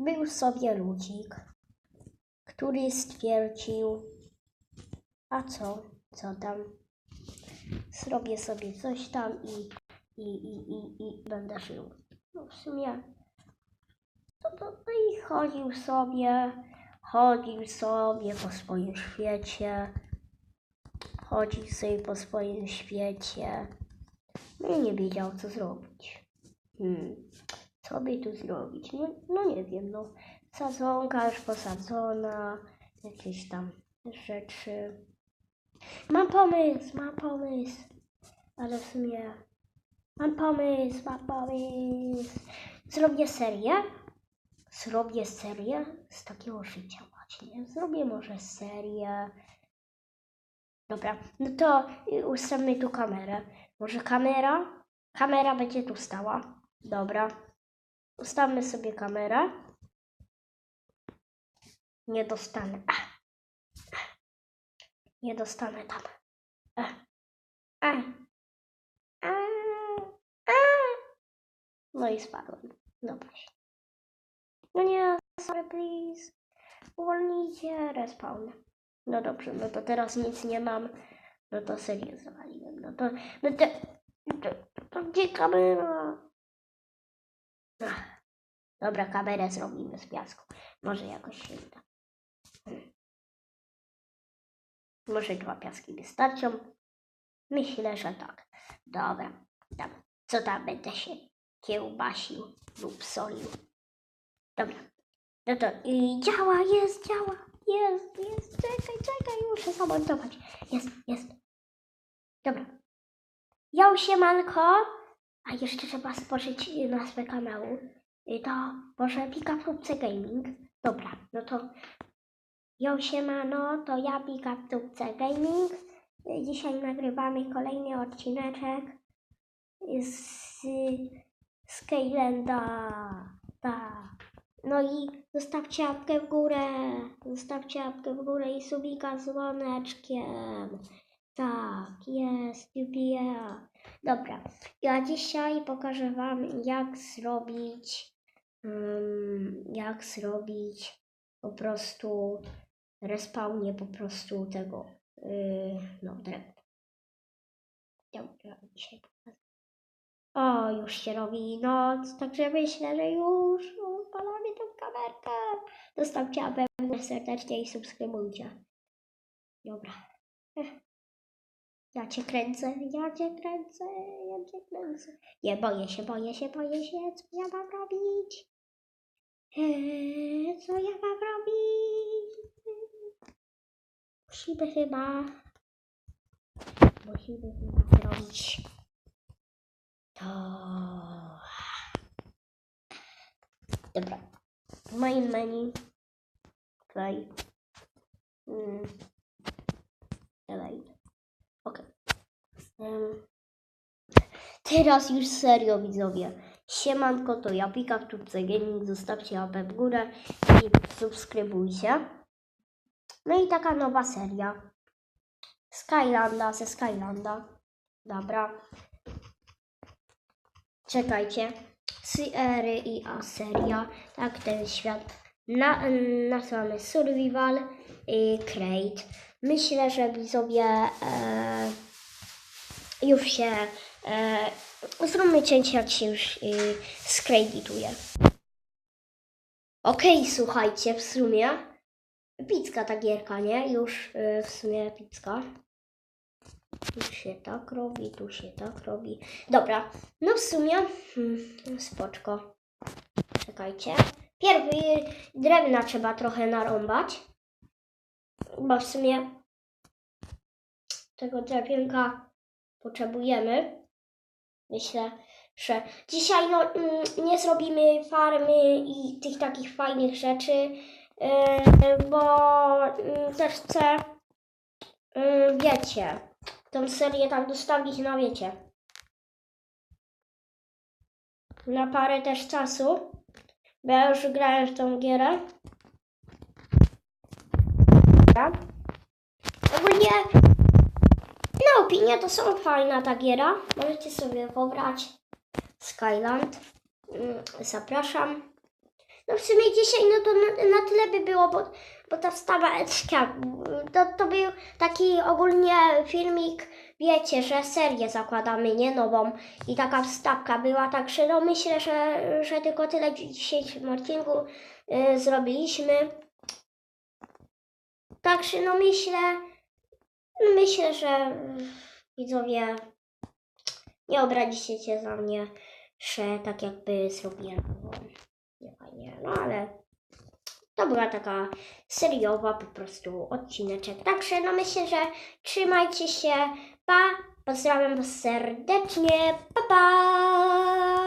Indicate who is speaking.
Speaker 1: Był sobie ludzik, który stwierdził, a co, co tam, zrobię sobie coś tam i, i, i, i, i będę żył. No w sumie, to, to, to i chodził sobie, chodził sobie po swoim świecie, chodził sobie po swoim świecie, no i nie wiedział co zrobić. Hmm. Co by tu zrobić? No, no nie wiem, no. Sadzonka już posadzona, jakieś tam rzeczy. Mam pomysł, mam pomysł. Ale w sumie mam pomysł, mam pomysł. Zrobię serię. Zrobię serię z takiego życia właśnie. Zrobię może serię. Dobra, no to ustawmy tu kamerę. Może kamera? Kamera będzie tu stała. Dobra. Ustawmy sobie kamerę. Nie dostanę. Nie dostanę tam. No i spadłem. Dobra. No nie, sorry please. Uwolnijcie respawn. No dobrze, no to teraz nic nie mam. No to serię zawaliłem. No to, no to, to, to gdzie kamera? Dobra, kamerę zrobimy z piasku. Może jakoś się uda. Może dwa piaski wystarczą? Myślę, że tak. Dobra, tam, co tam będę się kiełbasił lub solił. Dobra, no to i działa, jest, działa, jest, jest, czekaj, czekaj, muszę zamontować. Jest, jest. Dobra. Ja siemanko, a jeszcze trzeba stworzyć nazwę kanału. To może Pikaptupce Gaming. Dobra, no to Yo siemano, to ja Pikaptupce Gaming. Dzisiaj nagrywamy kolejny odcineczek z. Tak. No i zostawcie łapkę w górę. Zostawcie łapkę w górę i subika z. Tak, jest, yeah. Dobra, ja dzisiaj pokażę Wam, jak zrobić, mm, jak zrobić po prostu respawnie po prostu tego, yy, no, drewna. Dobra, dzisiaj pokażę. O, już się robi noc, także myślę, że już odpalamy tą kamerkę. W górę serdecznie i subskrybujcie. Dobra. Ja cię kręcę, ja cię kręcę, ja cię kręcę. Nie, boję się, boję się, boję się, co ja mam robić? Eee, co ja mam robić? Musimy chyba... Musimy chyba zrobić... To... Dobra. Moim menu... Tutaj... Mm, dalej. Teraz już serio widzowie. Siemanko, to ja Pika w Tubce Gaming. Zostawcie łapę w górę i subskrybujcie. No i taka nowa seria. Skylanda ze Skylanda. Dobra. Czekajcie. Siery i A seria. Tak, ten świat. Na, nazwany Survival i Crate. Myślę, że widzowie e, już się e, zróbmy cięcie, jak się już e, skredituje. Okej, słuchajcie, w sumie picka ta gierka, nie? Już e, w sumie picka. Tu się tak robi, tu się tak robi. Dobra, no w sumie hmm, spoczko. Czekajcie. Pierw y, drewna trzeba trochę narąbać, bo w sumie tego drewienka potrzebujemy. Myślę, że dzisiaj no, mm, nie zrobimy farmy i tych takich fajnych rzeczy, yy, bo mm, też chcę, yy, wiecie, tą serię tak dostawić na wiecie. Na parę też czasu, bo ja już grałem w tą gierę. Ogólnie opinię to są fajna ta giera. Możecie sobie pobrać Skyland. Mm, Zapraszam. no w sumie dzisiaj no to na, na tyle by było, bo, bo ta wstaweczka, to, to był taki ogólnie filmik, wiecie, że serię zakładamy, nie nową i taka wstawka była, także no myślę, że, że tylko tyle w dzisiejszym odcinku y, zrobiliśmy. Także no myślę, myślę, że widzowie nie obrazicie się za mnie, że tak jakby zrobiłem, nie fajnie, no ale to była taka seriowa po prostu odcineczek. Także no myślę, że trzymajcie się, pa, pozdrawiam was serdecznie, pa pa!